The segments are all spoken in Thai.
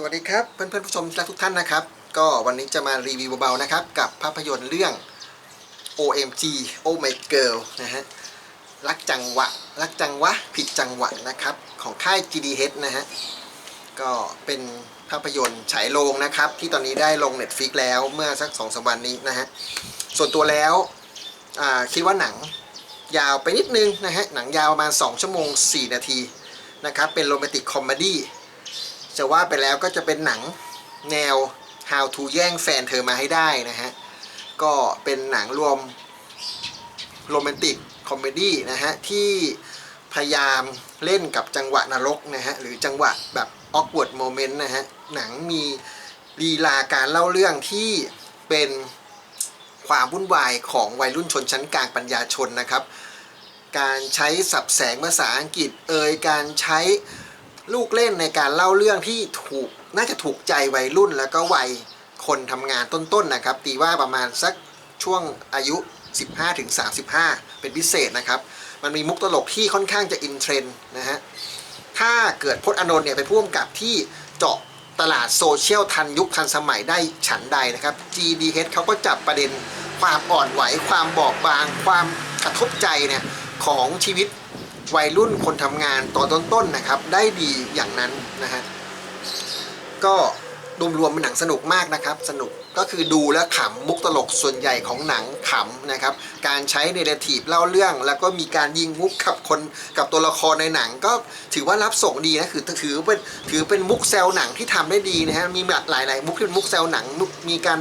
สวัสดีครับเพื่อนเพื่อนๆผู้ชมที่รักทุกท่านนะครับ ก็วันนี้จะมารีวิวเบาๆนะครับ กับภาพยนตร์เรื่อง OMG Oh My Girl นะฮะรักจังหวะ รักจังหวะ ผิดจังหวะนะครับ ของค่าย GDH นะฮะก็เป็นภาพยนตร์ฉายโรงนะครับ ที่ตอนนี้ได้ลง Netflix แล้วเมื่อสักสองสามวันนี้นะฮะส่วนตัวแล้วคิดว่าหนังยาวไปนิดนึงนะฮะหนังยาวประมาณ 2 ชั่วโมง 4 นาทีนะครับเป็นโรแมนติกคอมเมดี้ จะว่าไปแล้วก็จะเป็นหนังแนว How to แย่งแฟนเธอมาให้ได้นะฮะ ก็เป็นหนังรวมโรแมนติกคอมเมดี้นะฮะ ที่พยายามเล่นกับจังหวะนรกนะฮะ หรือจังหวะแบบ awkward moment นะฮะ หนังมีลีลาการเล่าเรื่องที่เป็นความวุ่นวายของวัยรุ่นชนชั้นกลางปัญญาชนนะครับ การใช้สับแสงภาษาอังกฤษเอ่ยการใช้ ลูกเล่นในการเล่าเรื่องที่ถูกน่าจะถูกใจวัยรุ่นแล้วก็วัยคนทำงานต้นๆนะครับ ตีว่าประมาณสักช่วงอายุ 15-35 เป็นพิเศษนะครับ มันมีมุกตลกที่ค่อนข้างจะอินเทรนด์นะฮะถ้าเกิดพจน์อานนท์เนี่ยเป็นผู้กำกับที่เจาะตลาดโซเชียลทันยุคทันสมัยได้ฉันใดนะครับ GDH เขาก็จับประเด็นความอ่อนไหว ความบอบบาง ความกระทบใจเนี่ยของชีวิต วัยรุ่นคนทำงานตอนต้นๆนะครับ ได้ดีอย่างนั้นนะฮะก็รวมๆเป็นหนังสนุกมากนะครับ สนุกก็คือดูแล้วขำมุกตลกส่วนใหญ่ของหนังขำนะครับ การใช้เนเรทีฟเล่าเรื่อง แล้วก็มีการยิงมุกกับคนกับตัวละครในหนัง ก็ถือว่ารับส่งดีนะคือถือเป็นถือเป็นมุกแซวหนังที่ทำได้ดีนะฮะมีหลายหลายๆมุกที่เป็นมุกแซวหนังมุกมีการ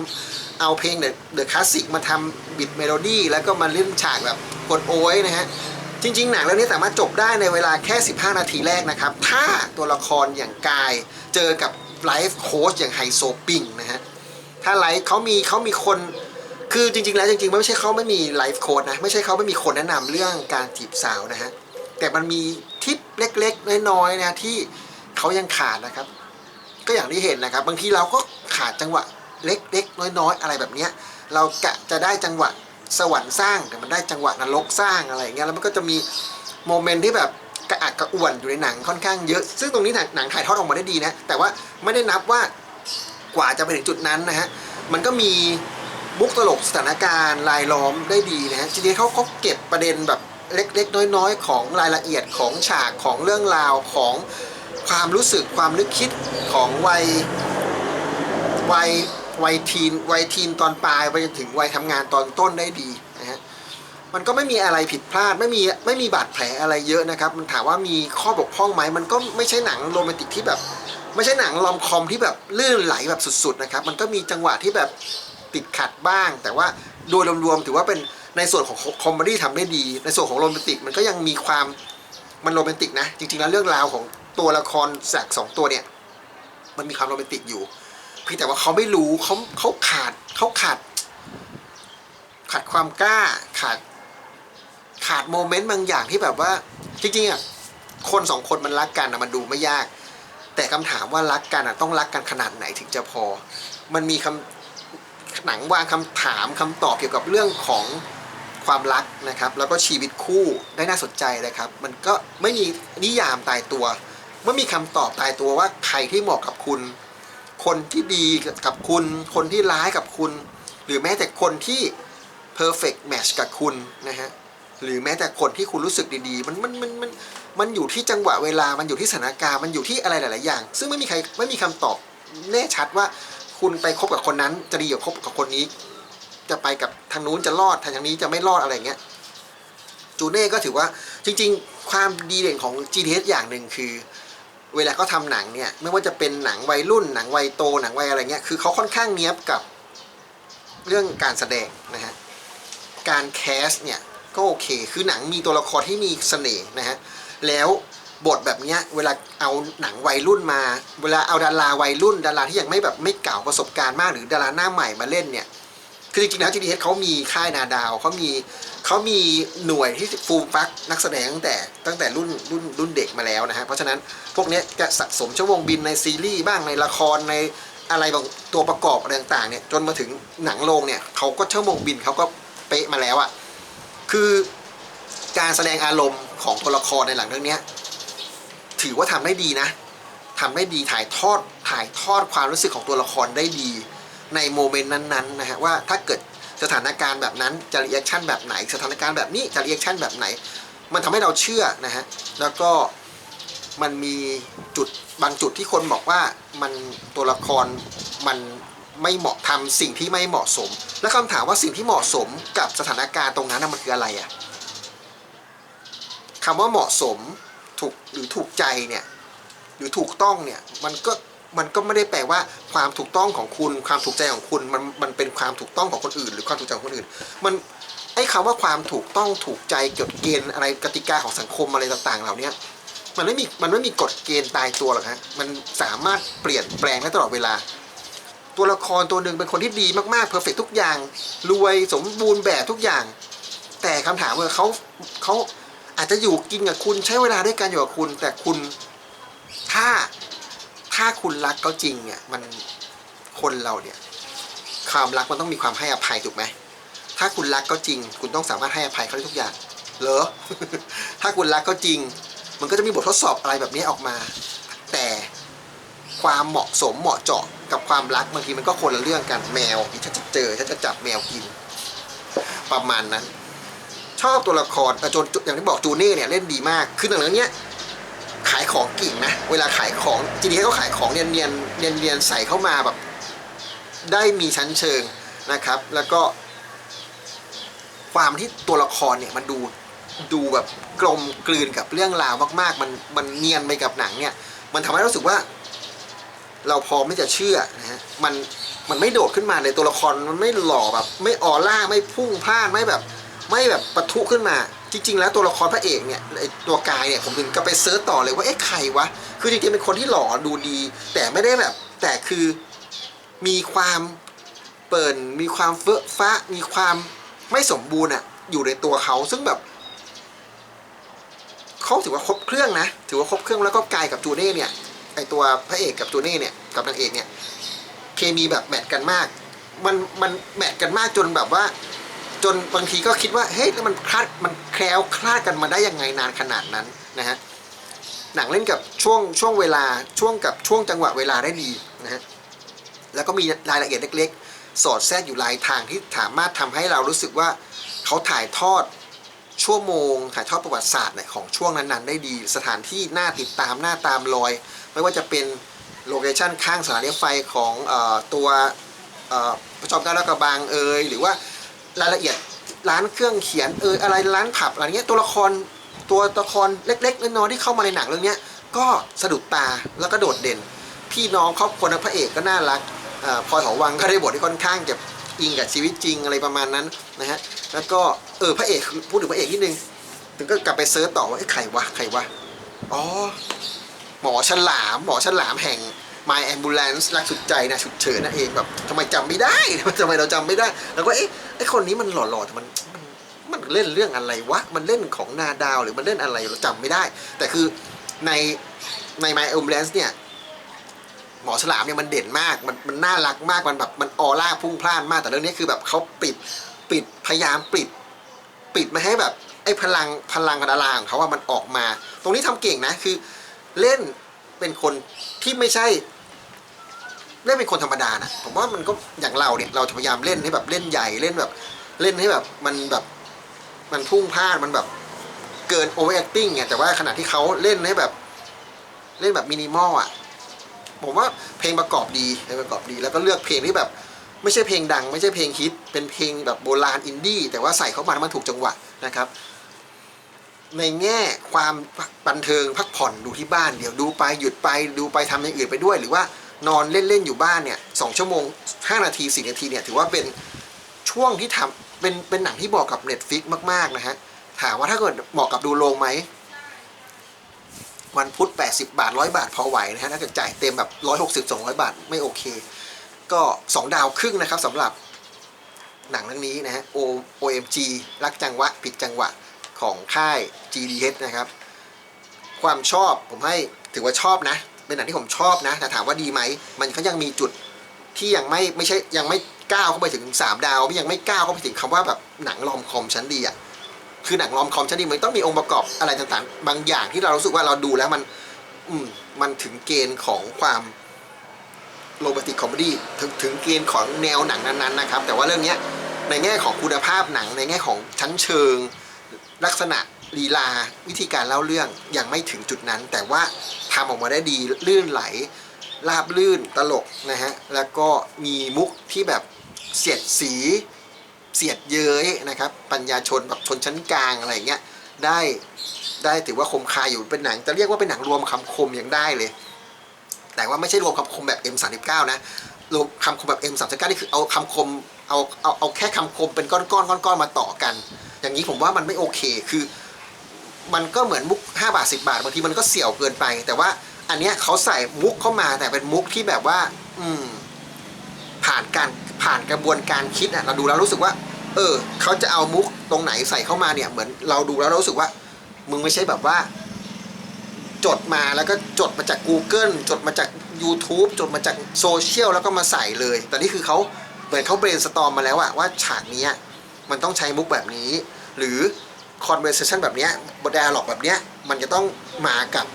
เอาเพลงเดอะเดอะคลาสสิกมาทำบิดเมโลดี้แล้วก็มาเล่นฉากแบบกดโอ้ยนะฮะ จริง ๆ หนังเรื่องนี้สามารถจบได้ในเวลาแค่ 15 นาทีแรกนะครับ ถ้าตัวละครอย่างกายเจอกับไลฟ์โค้ชอย่างไฮโซปิงนะฮะ ถ้าไลฟ์เขามีเขามีคน คือจริง ๆ แล้วจริงๆ ไม่ใช่เขาไม่มีไลฟ์โค้ชนะ ไม่ใช่เขาไม่มีคนแนะนำเรื่องการจีบสาวนะฮะ แต่มันมีทิปเล็กๆ น้อยๆ นะที่เขายังขาดนะครับ ก็อย่างที่เห็นนะครับ บางทีเราก็ขาดจังหวะเล็กๆ น้อยๆ อะไรแบบเนี้ย เรากะจะได้จังหวะ สวรรค์สร้างแต่มันได้จังหวะนรกสร้างอะไรอย่างเงี้ยแล้วมันก็จะมีโมเมนต์ที่แบบกระอักกระอ่วนอยู่ในหนังค่อนข้างเยอะ ซึ่งตรงนี้หนังถ่ายทอดออกมาได้ดีนะ แต่ว่าไม่ได้นับว่ากว่าจะไปถึงจุดนั้นนะฮะ มันก็มีมุกตลกสถานการณ์รายล้อมได้ดีนะฮะทีนี้เขาก็เก็บประเด็นแบบเล็กๆ น้อยๆ ของรายละเอียดของฉากของเรื่องราวของความรู้สึกความนึกคิดของวัยวัย วัยทีนวัยทีนตอนปลายไปจนถึงวัยทำงานตอนต้นได้ดีนะฮะมันก็ไม่มีอะไรผิดพลาดไม่มีไม่มีบาดแผลอะไรเยอะนะครับ มันถามว่ามีข้อบกพร่องไหมมันก็ไม่ใช่หนังโรแมนติกที่แบบ ไม่ใช่หนังลอมคอมที่แบบลื่นไหลแบบสุดๆนะครับ มันก็มีจังหวะที่แบบติดขัดบ้าง แต่ว่าโดยรวมๆถือว่าเป็นในส่วนของคอมเมดี้ทำได้ดี ในส่วนของโรแมนติกมันก็ยังมีความมันโรแมนติกนะ จริงๆแล้วเรื่องราวของตัวละครแสกสองตัวเนี่ย มันมีความโรแมนติกอยู่ พียงแต่ว่าเขาไม่รู้เขาเขาขาดเขาขาด ขาดความกล้าขาด ขาดโมเมนต์บางอย่างที่แบบว่า จริงๆอะคนสองคนมันรักกันอะมันดูไม่ยาก แต่คำถามว่ารักกันอะต้องรักกันขนาดไหนถึงจะพอ มันมีคำหนังวางคำถามคำตอบเกี่ยวกับเรื่องของความรักนะครับ แล้วก็ชีวิตคู่ได้น่าสนใจเลยครับ มันก็ไม่มีนิยามตายตัว ไม่มีคำตอบตายตัวว่าใครที่เหมาะกับคุณ คนที่ดีกับคุณ คนที่ร้ายกับคุณ หรือแม้แต่คนที่ perfect match กับคุณนะฮะหรือแม้แต่คนที่คุณรู้สึกดีๆ มันมันมันมันมันอยู่ที่จังหวะเวลามันอยู่ที่สถานการณ์มันอยู่ที่อะไรหลาย ๆ อย่าง ซึ่งไม่มีใครไม่มีคำตอบแน่ชัดว่า คุณไปคบกับคนนั้น จะดีกว่าคบกับคนนี้ จะไปกับทางนู้นจะรอดทางนี้จะไม่รอดอะไรเงี้ยจูเน่ก็ถือว่าจริง ๆ ความดีเด่นของ GTS อย่างหนึ่งคือ เวลาเขาทำหนังเนี่ยไม่ว่าจะเป็นหนังวัยรุ่นหนังวัยโตหนังวัยอะไรเงี้ยคือเขาค่อนข้างเนี้ยบกับเรื่องการแสดงนะฮะการแคสเนี่ยก็โอเค คือหนังมีตัวละครที่มีเสน่ห์นะฮะแล้วบทแบบเนี้ยเวลาเอาหนังวัยรุ่นมา เวลาเอาดาราวัยรุ่น ดาราที่ยังไม่แบบไม่เก่าประสบการณ์มากหรือดาราหน้าใหม่มาเล่นเนี่ยคือจริงๆแล้ว GDH เขามีค่ายนาดาวเขามี เขามีหน่วยที่ฟูมฟักนักแสดงตั้งแต่ตั้งแต่รุ่นรุ่นรุ่นเด็กมาแล้วนะฮะเพราะฉะนั้นพวกนี้จะสะสมชั่วโมงบินในซีรีส์บ้างในละครในอะไรบางตัวประกอบอะไรต่างๆเนี่ยจนมาถึงหนังโรงเนี่ยเขาก็ชั่วโมงบินเขาก็เป๊ะมาแล้วอะ่ะคือการแสดงอารมณ์ของตัวละครในหลังเรื่องนี้ถือว่าทำได้ดีนะทำได้ดีถ่ายทอดถ่ายทอดความรู้สึกของตัวละครได้ดี ในโมเมนต์นั้นๆนะฮะว่าถ้าเกิด สถานการณ์แบบนั้นจะรีแอคชั่นแบบไหน สถานการณ์แบบนี้จะรีแอคชั่นแบบไหน มันทำให้เราเชื่อนะฮะแล้วก็มันมีจุดบางจุดที่คนบอกว่ามันตัวละครมันไม่เหมาะทำสิ่งที่ไม่เหมาะสม แล้วคำถามว่าสิ่งที่เหมาะสมกับสถานการณ์ตรงนั้นมันคืออะไรอะคำว่าเหมาะสมถูกหรือถูกใจเนี่ยหรือถูกต้องเนี่ยมันก็ มันก็ไม่ได้แปลว่าความถูกต้องของคุณ ความถูกใจของคุณมันมันเป็นความถูกต้องของคนอื่น หรือความถูกใจของคนอื่น มันไอ้คำว่าความถูกต้องถูกใจกฎเกณฑ์อะไรกติกาของสังคมอะไรต่างๆ เหล่านี้มันไม่มีมันไม่มีกฎเกณฑ์ตายตัวหรอกฮะมันสามารถเปลี่ยนแปลงได้ตลอดเวลา ตัวละครตัวหนึ่งเป็นคนที่ดีมากๆเพอร์เฟกทุกอย่าง รวยสมบูรณ์แบบทุกอย่าง แต่คำถามว่าเขาเขาอาจจะอยู่กินกับคุณใช้เวลาด้วยกันอยู่กับคุณ แต่คุณถ้า ถ้าคุณรักเขาจริงเนี่ยมันคนเราเนี่ยความรักมันต้องมีความให้อภัยถูกไหมถ้าคุณรักเขาจริง คุณต้องสามารถให้อภัยเขาได้ทุกอย่างเหรอ ถ้าคุณรักเขาจริง มันก็จะมีบททดสอบอะไรแบบนี้ออกมา แต่ความเหมาะสมเหมาะเจาะกับความรักบางทีมันก็คนละเรื่องกันแมวที่ฉันจะเจอฉันจะจับแมวกิน ประมาณนั้น ชอบตัวละครแต่จนอย่างที่บอกจูเน่เนี่ยเล่นดีมากคือหนังเรื่องเนี้ย ขายของเก่งนะ เวลาขายของจริงๆเขาขายของเนียนเนียนเนียนเนียนๆใส่เข้ามาแบบ ได้มีชั้นเชิงนะครับ แล้วก็ความที่ตัวละครเนี่ยมันดูดูแบบกลมกลืนกับเรื่องราวมากๆ มันมันเนียนไปกับหนังเนี่ย มันทำให้รู้สึกว่า เราพร้อไม่จะเชื่อนะฮะมันมันไม่โดดขึ้นมาเลยตัวละครมันไม่หล่อแบบ ไม่ออร่าไม่พุ่งพลานไม่แบบ ไม่แบบปะทุขึ้นมา จริง ๆ แล้วตัวละครพระเอกเนี่ยตัวกายเนี่ยผมถึงก็ไปเซิร์ชต่อเลยว่าเอ๊ะใครวะคือจริงๆเป็นคนที่หล่อดูดี แต่ไม่ได้แบบ แต่คือมีความเปิ่นมีความเฟ้อฟ้ามีความไม่สมบูรณ์อะอยู่ในตัวเขาซึ่งแบบเขาถือว่าครบเครื่องนะ ถือว่าครบเครื่องแล้วก็กายกับจูเน่เนี่ยไอตัวพระเอกกับจูเน่เนี่ยกับนางเอกเนี่ยเคมีแบบแมทกันมาก มันมันแมทกันมากจนแบบว่า จนบางทีก็คิดว่าเฮ้ยแล้วมันคลาดมันแคล้วคลาดกันมาได้ยังไงนานขนาดนั้นนะฮะหนังเล่นกับช่วงช่วงเวลาช่วงกับช่วงจังหวะเวลาได้ดีนะฮะแล้วก็มีรายละเอียดเล็กๆ สอดแทรกอยู่หลายทางที่สามารถทำให้เรารู้สึกว่าเขาถ่ายทอดชั่วโมงถ่ายทอดประวัติศาสตร์เนี่ยของช่วงนั้นๆ ได้ดี สถานที่น่าติดตามน่าตามรอย ไม่ว่าจะเป็นโลเคชั่นข้างสถานีรถไฟของออตัวประจอมกาและกระบังเอยหรือว่า รายละเอียดร้านเครื่องเขียนเอยอะไรร้านผับอะไรเงี้ยตัวละครตัวละครเล็กๆน้อยๆที่เข้ามาในหนังเรื่องเนี้ยก็สะดุดตาแล้วก็โดดเด่น พี่น้องครอบครัวนักพระเอกก็น่ารักอาพลอยหอวังก็ได้บทที่ค่อนข้างจะอิงกับชีวิตจริงอะไรประมาณนั้นนะฮะแล้วก็เออพระเอกพูดถึงพระเอกนิดนึงถึงก็กลับไปเซิร์ชต่อว่าไอ้ใครวะใครวะอ๋อหมอฉลามหมอฉลามแห่ง My Ambulance รักสุดใจนะฉุกเฉินนั่นเองแบบทำไมจำไม่ได้ ทำไมเราจำไม่ได้ แล้วก็เอ๊ะไอคนนี้มันหล่อๆแต่มันมันเล่นเรื่องอะไรวะ มันเล่นของนาดาวหรือมันเล่นอะไรเราจำไม่ได้ แต่คือในใน My Ambulance เนี่ยหมอฉลามเนี่ยมันเด่นมาก มันมันน่ารักมาก มันแบบมันออร่าพุ่งพล่านมาก แต่เรื่องนี้คือแบบเขาปิดปิดพยายามปิด ปิดไม่ให้แบบไอ้พลังพลังดาราของเขาว่ามันออกมา ตรงนี้ทำเก่งนะคือเล่นเป็นคนที่ไม่ใช่ เล่นเป็นคนธรรมดานะผมว่ามันก็อย่างเราเนี่ยเราจะพยายามเล่นให้แบบเล่นใหญ่เล่นแบบ เล่นให้แบบมันแบบมันพุ่งพลาดมันแบบเกินโอเวอร์แอคติ้งไงแต่ว่าขณะที่เขาเล่นให้แบบเล่นแบบมินิมอลอะผมว่าเพลงประกอบดีเพลงประกอบดี แล้วก็เลือกเพลงที่แบบ ไม่ใช่เพลงดัง ไม่ใช่เพลงฮิตเป็นเพลงแบบโบราณอินดี้แต่ว่าใส่เข้ามามันถูกจังหวะนะครับ ในแง่ความบันเทิงพักผ่อนดูที่บ้านเดี๋ยวดูไปหยุดไปดูไปทำอย่างอื่นไปด้วยหรือว่า นอนเล่น ๆ อยู่บ้านเนี่ยสองชั่วโมงห้านาทีสี่นาทีเนี่ยถือว่าเป็นช่วงที่ทำเป็นเป็นหนังที่เหมาะกับ Netflix มาก ๆ นะฮะ ถามว่าถ้าเกิดเหมาะกับดูโรงไหม วันพุธ 80 บาท 100 บาทพอไหวนะฮะถ้าเกิดจ่ายเต็มแบบ 160 200 บาทไม่โอเค ก็ 2 ดาวครึ่งนะครับสำหรับหนังเรื่องนี้นะฮะ O OMG รักจังหวะ ผิดจังหวะของค่าย GDH นะครับ ความชอบผมให้ถือว่าชอบนะ เป็นหนังที่ผมชอบนะ แต่ถามว่าดีไหม มันก็ยังมีจุดที่ยังไม่ไม่ใช่ยังไม่ก้าวเข้าไปถึง 3 ดาวม่ยังไม่ก้าวเข้าไปถึงคำว่าแบบหนังรอมคอมชั้นดีอะคือหนังรอมคอมชั้นดีมันต้องมีองค์ประกอบอะไรต่างๆ บางอย่างที่เรารู้สึกว่าเราดูแล้วมัน อืมมันถึงเกณฑ์ของความโรแมนติกคอมเมดี้ถึงถึงเกณฑ์ของแนวหนังนั้นๆนะครับ แต่ว่าเรื่องเนี้ยในแง่ของคุณภาพหนังในแง่ของชั้นเชิง ลักษณะ ลีลาวิธีการเล่าเรื่องยังไม่ถึงจุดนั้น แต่ว่าทำออกมาได้ดีลื่นไหลราบลื่นตลกนะฮะแล้วก็มีมุกที่แบบเสียดสีเสียดเย้ยนะครับ ปัญญาชนแบบชนชั้นกลางอะไรเงี้ยได้ได้ถือว่าคมคายอยู่เป็นหนัง จะเรียกว่าเป็นหนังรวมคำคมยังได้เลย แต่ว่าไม่ใช่รวมคำคมแบบ M39 นะรวมคำคมแบบ M39 นี่คือเอาคำคมเอาเอาเอาแค่คำคมเป็นก้อนก้อนก้อนก้อนๆมาต่อกัน อย่างนี้ผมว่ามันไม่โอเคคือ มันก็เหมือนมุก 5 บาท 10 บาทบางทีมันก็เสี่ยวเกินไป แต่ว่าอันเนี้ยเขาใส่มุกเข้ามาแต่เป็นมุกที่แบบว่า อืม ผ่านการผ่านกระบวนการคิดอะเราดูแล้วรู้สึกว่า เออ เขาจะเอามุกตรงไหนใส่เข้ามาเนี่ย เหมือนเราดูแล้วเรารู้สึกว่า มึงไม่ใช่แบบว่า จดมาแล้วก็จดมาจาก Google จดมาจาก YouTube จดมาจากโซเชียลแล้วก็มาใส่เลย แต่นี่คือเขาเหมือนเขาเบรนสตอมมาแล้วอะว่าฉากนี้มันต้องใช้มุกแบบนี้ หรือ conversation แบบเนี้ยบท dialog แบบเนี้ยมันจะต้องมากับ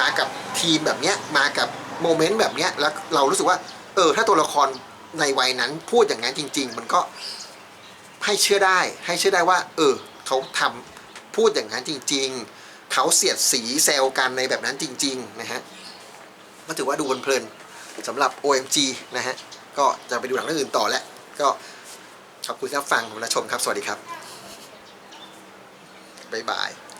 มากับทีมแบบเนี้ยมากับโมเมนต์แบบเนี้ยแล้วเรารู้สึกว่า เออ ถ้าตัวละครในวัยนั้นพูดอย่างนั้นจริง ๆ มันก็ให้เชื่อได้ ให้เชื่อได้ว่า เออ เขาทำพูดอย่างนั้นจริง ๆ เขาเสียดสีแซลกันในแบบนั้นจริง ๆ นะฮะก็ถือว่าดูเพลินสำหรับ OMG นะฮะ ก็จะไปดูหนังเรื่องอื่นต่อแล้ว ก็ขอบคุณที่รับฟังผมและชมครับ สวัสดีครับ Bye-bye.